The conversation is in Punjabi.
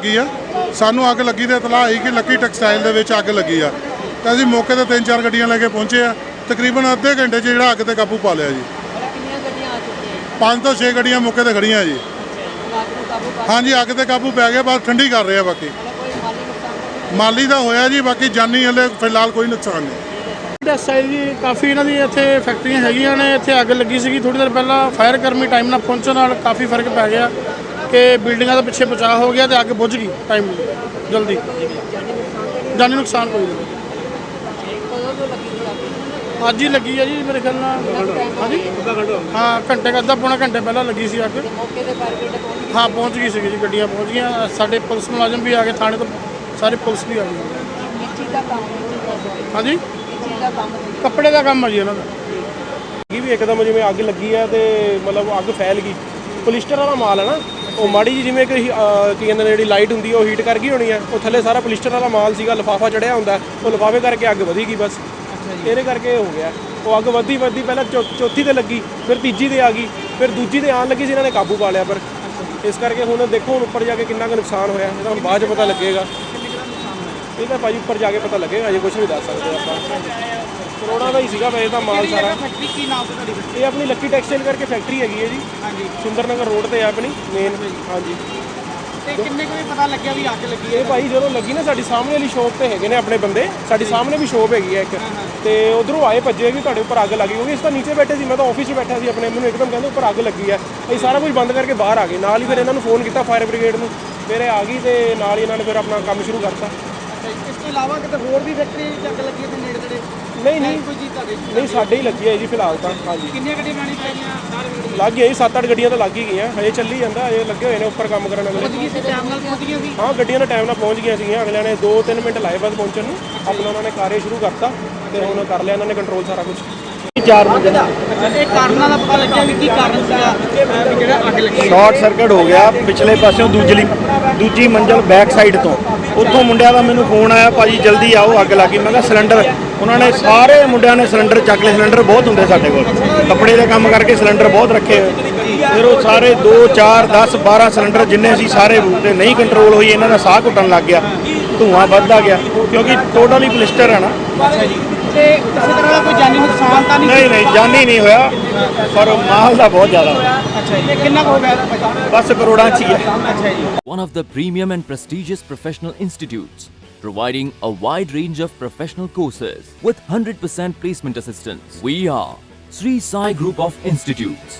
ਲੱਗੀ ਆ। ਸਾਨੂੰ ਅੱਗ ਲੱਗੀ ਤੇ ਇਤਲਾਹ ਆਈ ਕਿ ਲੱਕੀ ਟੈਕਸਟਾਈਲ ਦੇ ਵਿੱਚ ਅੱਗ ਲੱਗੀ ਆ। ਤਾਂ ਅਸੀਂ ਮੌਕੇ ਤੇ ਤਿੰਨ ਚਾਰ ਗੱਡੀਆਂ ਲੈ ਕੇ ਪਹੁੰਚੇ ਆ। ਤਕਰੀਬਨ ਅੱਧੇ ਘੰਟੇ 'ਚ ਜਿਹੜਾ ਅੱਗ ਤੇ ਕਾਬੂ ਪਾ ਲਿਆ ਜੀ। ਕਿੰਨੀਆਂ ਗੱਡੀਆਂ ਆ ਚੁੱਕੀਆਂ ਹੈ? ਪੰਜ ਤੋਂ 6 ਗੱਡੀਆਂ ਮੌਕੇ ਤੇ ਖੜੀਆਂ ਜੀ। ਹਾਂਜੀ ਅੱਗ ਤੇ ਕਾਬੂ ਪੈ ਗਿਆ ਬਸ ਠੰਡੀ ਕਰ ਰਹੇ ਆ ਬਾਕੀ। ਮਾਲੀ ਦਾ ਹੋਇਆ? ਜੀ ਬਾਕੀ ਜਾਨੀ ਹਲੇ ਫਿਲਹਾਲ ਕੋਈ ਨੁਕਸਾਨ ਨਹੀਂ। ਟੈਕਸਟਾਈਲ ਜੀ ਕਾਫੀ ਇਹਨਾਂ ਦੀ ਇੱਥੇ ਫੈਕਟਰੀਆਂ ਹੈਗੀਆਂ ਨੇ ਇੱਥੇ ਅੱਗ ਲੱਗੀ ਸੀਗੀ ਥੋੜੀ ਦੇਰ ਪਹਿਲਾਂ ਫਾਇਰ ਕਰਮੀ ਟਾਈਮ ਨਾਲ ਪਹੁੰਚਣ ਨਾਲ ਕਾਫੀ ਫ਼ਰਕ ਪੈ ਗਿਆ। ਕਿ ਬਿਲਡਿੰਗਾਂ ਦਾ ਪਿੱਛੇ ਬਚਾਅ ਹੋ ਗਿਆ ਤੇ ਅੱਗ ਬੁਝ ਗਈ ਟਾਈਮ ਜਲਦੀ। ਜਾਨੀ ਨੁਕਸਾਨ ਕੋਈ ਨਹੀਂ। ਅੱਜ ਹੀ ਲੱਗੀ ਆ ਜੀ, ਮੇਰੇ ਖਿਆਲ ਨਾਲ। ਹਾਂਜੀ? ਹਾਂ, ਘੰਟੇ ਅੱਧਾ ਪੌਣਾ ਘੰਟੇ ਪਹਿਲਾਂ ਲੱਗੀ ਸੀ ਅੱਗ। ਹਾਂ, ਪਹੁੰਚ ਗਈ ਸੀਗੀ ਜੀ, ਗੱਡੀਆਂ ਪਹੁੰਚ ਗਈਆਂ। ਸਾਡੇ ਪੁਲਿਸ ਮੁਲਾਜ਼ਮ ਵੀ ਆ ਗਏ, ਥਾਣੇ ਤੋਂ ਸਾਰੇ ਪੁਲਿਸ ਵੀ ਆ ਗਈ। ਹਾਂਜੀ? ਕੱਪੜੇ ਦਾ ਕੰਮ ਆ ਜੀ ਇਹਨਾਂ ਦਾ। ਇਹ ਵੀ ਇੱਕਦਮ ਜਿਵੇਂ ਅੱਗ ਲੱਗੀ ਆ ਤੇ ਮਤਲਬ ਅੱਗ ਫੈਲ ਗਈ। ਪੋਲਿਸਟਰ ਵਾਲਾ ਮਾਲ ਹੈ ਨਾ? ਉਹ ਮਾੜੀ ਜੀ ਜਿਵੇਂ ਕਿ ਕੀ ਕਹਿੰਦੇ ਨੇ ਜਿਹੜੀ ਲਾਈਟ ਹੁੰਦੀ ਉਹ ਹੀਟ ਕਰ ਗਈ ਹੋਣੀ ਆ। ਉਹ ਥੱਲੇ ਸਾਰਾ ਪੋਲਿਸਟਰ ਵਾਲਾ ਮਾਲ ਸੀਗਾ ਲਿਫਾਫਾ ਚੜਿਆ ਹੁੰਦਾ। ਉਹ ਲਿਫਾਫੇ ਕਰਕੇ ਅੱਗ ਵਧੀ ਗਈ ਬਸ। ਇਹਦੇ ਕਰਕੇ ਹੋ ਗਿਆ। ਉਹ ਅੱਗ ਵਧੀ ਵਧੀ ਪਹਿਲਾਂ ਚੌਥੀ ਤੇ ਲੱਗੀ ਫਿਰ ਤੀਜੀ ਤੇ ਆ ਗਈ ਫਿਰ ਦੂਜੀ ਤੇ ਆਣ ਲੱਗੀ ਸੀ ਇਹਨਾਂ ਨੇ ਕਾਬੂ ਪਾ ਲਿਆ ਪਰ। ਇਸ ਕਰਕੇ ਹੁਣ ਦੇਖੋ ਹੁਣ ਉੱਪਰ ਜਾ ਕੇ ਕਿੰਨਾ ਕੁ ਨੁਕਸਾਨ ਹੋਇਆ। ਇਹ ਤਾਂ ਹੁਣ ਬਾਅਦ 'ਚ ਪਤਾ ਲੱਗੇਗਾ। ਇਹ ਤਾਂ ਭਾਜੀ ਉੱਪਰ ਜਾ ਕੇ ਪਤਾ ਲੱਗੇਗਾ ਅਜੇ ਕੁਝ ਨਹੀਂ ਦੱਸ ਸਕਦੇ ਆਪਾਂ। ਕਰੋੜਾਂ ਦਾ ਹੀ ਸੀਗਾ ਵੈਸੇ ਤਾਂ ਮਾਲ ਸਾਰਾ। ਫੈਕਟਰੀ ਕੀ ਨਾਮ ਤੇ ਤੁਹਾਡੀ ਇਹ ਆਪਣੀ ਲੱਕੀ ਟੈਕਸਟਾਈਲ ਕਰਕੇ ਫੈਕਟਰੀ ਹੈਗੀ ਹੈ ਜੀ। ਹਾਂਜੀ। ਸੁੰਦਰ ਨਗਰ ਰੋਡ ਤੇ ਆ ਆਪਣੀ ਮੇਨ ਹਾਂਜੀ। ਤੇ ਕਿੰਨੇ ਕੁ ਵਜੇ ਪਤਾ ਲੱਗਿਆ ਵੀ ਅੱਗ ਲੱਗੀ ਹੈ? ਇਹ ਭਾਈ ਜਦੋਂ ਲੱਗੀ ਨਾ ਸਾਡੀ ਸਾਹਮਣੇ ਵਾਲੀ ਸ਼ੋਪ ਤੇ ਹੈਗੇ ਨੇ ਆਪਣੇ ਬੰਦੇ। ਸਾਡੀ ਸਾਹਮਣੇ ਵੀ ਸ਼ੋਪ ਹੈਗੀ ਹੈ ਇੱਕ। ਤੇ ਉਧਰੋਂ ਆਏ ਭੱਜੇ ਵੀ ਤੁਹਾਡੇ ਉੱਪਰ ਅੱਗ ਲੱਗੀ ਕਿਉਂਕਿ ਇਸ ਤਾਂ ਨੀਚੇ ਬੈਠੇ ਸੀ ਮੈਂ ਤਾਂ ਆਫਿਸ 'ਚ ਬੈਠਾ ਸੀ ਆਪਣੇ ਮੈਨੂੰ ਇੱਕਦਮ ਕਹਿੰਦੇ ਉੱਪਰ ਅੱਗ ਲੱਗੀ ਹੈ। ਅਸੀਂ ਸਾਰਾ ਕੁਝ ਬੰਦ ਕਰਕੇ ਬਾਹਰ ਆ ਗਏ। ਨਾਲ ਹੀ ਫਿਰ ਇਹਨਾਂ ਨੂੰ ਫੋਨ ਕੀਤਾ ਫਾਇਰ ਬ੍ਰਿਗੇਡ ਨੂੰ। ਫਿਰ ਇਹ ਆ ਗਈ ਤੇ ਨਾਲ ਹੀ ਇਹਨਾਂ ਨੇ ਫਿਰ ਆਪਣਾ ਕੰਮ ਸ਼ੁਰੂ ਕਰਤਾ। ਇਸ ਤੋਂ ਇਲਾਵਾ ਕਿਤੇ ਹੋਰ ਵੀ ਫੈਕਟਰੀ ਵਿੱਚ ਅੱਗ ਲੱਗੀ ਹੈ ਤੇ ਨੇੜੇ ਤੇੜੇ? ਨਹੀਂ ਨਹੀਂ। ਕੋਈ ਚੀਜ਼ ਤੁਹਾਡੇ ਨਹੀਂ ਸਾਡੇ ਹੀ ਲੱਗੀ ਹੈ ਜੀ ਫਿਲਹਾਲ ਤਾਂ। ਹਾਂਜੀ। ਕਿੰਨੀਆਂ ਗੱਡੀਆਂ ਬਣਾਣੀ ਚਾਹੀਦੀਆਂ ਸਾਰੇ ਲੱਗ ਗਈ 7-8 ਗੱਡੀਆਂ ਤਾਂ ਲੱਗ ਹੀ ਗਈਆਂ। ਹਜੇ ਚੱਲੀ ਜਾਂਦਾ ਹਜੇ ਲੱਗੇ ਹੋਏ ਨੇ ਉੱਪਰ ਕੰਮ ਕਰਨ ਅਗਲੇ ਪਹੁੰਚ ਗਈ ਸੀ ਟਾਈਮ ਨਾਲ ਪਹੁੰਚ ਗਈਆਂ ਸੀ? ਹਾਂ ਗੱਡੀਆਂ ਦਾ ਟਾਈਮ ਨਾਲ ਪਹੁੰਚ ਗਈਆਂ ਸੀਗੀਆਂ। ਅਗਲਿਆਂ ਨੇ 2-3 ਮਿੰਟ ਲਾਏ ਬਸ ਪਹੁੰਚਣ ਨੂੰ। ਆਪਣਾ ਉਹਨਾਂ ਨੇ ਕਾਰੇ ਸ਼ੁਰੂ ਕਰਤਾ ਤੇ ਹੁਣ ਕਰ ਲਿਆ ਇਹਨਾਂ ਨੇ ਕੰਟਰੋਲ ਸਾਰਾ ਕੁਝ ਅੱਛਾ ਇਹ ਕਾਰਨਾਂ ਦਾ ਪਤਾ ਲੱਗਿਆ ਵੀ ਕੀ ਕਾਰਨ ਸੀਗਾ? ਜਿਹੜਾ ਅੱਗ ਲੱਗੀ? ਸ਼ਾਰਟ ਸਰਕਟ ਹੋ ਗਿਆ ਪਿਛਲੇ ਪਾਸਿਓਂ ਦੂਜਲੀ ਦੂਜੀ ਮੰਜ਼ਲ ਬੈਕ ਸਾਈਡ ਤੋਂ। ਉੱਥੋਂ ਮੁੰਡਿਆਂ ਦਾ ਮੈਨੂੰ ਫੋਨ ਆਇਆ, ਭਾਜੀ ਜਲਦੀ ਆਓ, ਅੱਗ ਲੱਗੀ ਮੈਂ ਕਿਹਾ, ਸਿਲੰਡਰ। ਉਹਨਾਂ ਨੇ ਸਾਰੇ ਮੁੰਡਿਆਂ ਨੇ ਸਿਲੰਡਰ ਚੱਕ ਲਏ। ਸਿਲੰਡਰ ਬਹੁਤ ਹੁੰਦੇ ਸਾਡੇ ਕੋਲ। ਕੱਪੜੇ ਦੇ ਕੰਮ ਕਰਕੇ ਸਿਲੰਡਰ ਬਹੁਤ ਰੱਖੇ ਹੋਏ। ਫਿਰ ਉਹ ਸਾਰੇ 2 4 10 12 ਸਿਲੰਡਰ ਜਿੰਨੇ ਸੀ, ਸਾਰੇ ਬੂਟੇ ਨਹੀਂ ਕੰਟਰੋਲ ਹੋਈ। ਇਹਨਾਂ ਦਾ ਸਾਹ ਘੁੱਟਣ ਲੱਗ ਗਿਆ। ਧੂਆਂ ਵੱਧਦਾ ਗਿਆ। ਕਿਉਂਕਿ ਟੋਟਲੀ ਪਲਿਸਟਰ ਹੈ ਨਾ। ਅੱਛਾ ਜੀ। ਤੇ ਕਿਸੇ ਤਰ੍ਹਾਂ ਦਾ ਜਾਨੀ ਨੁਕਸਾਨ ਤਾਂ ਨਹੀਂ ਨਹੀਂ ਨਹੀਂ ਜਾਨੀ ਨਹੀਂ ਹੋਇਆ ਪਰ ਮਾਲ ਦਾ ਬਹੁਤ ਜ਼ਿਆਦਾ ਹੋਇਆ ਅੱਛਾ ਜੀ ਤੇ ਕਿੰਨਾ ਕੁ ਹੋ ਗਿਆ ਭਾਜੀ ਬਸ ਕਰੋੜਾਂ ਚ ਹੀ ਹੈ ਅੱਛਾ ਜੀ one of the premium and prestigious professional institutes, providing a wide range of professional courses with 100% placement assistance. We are Sri Sai Group of Institutes.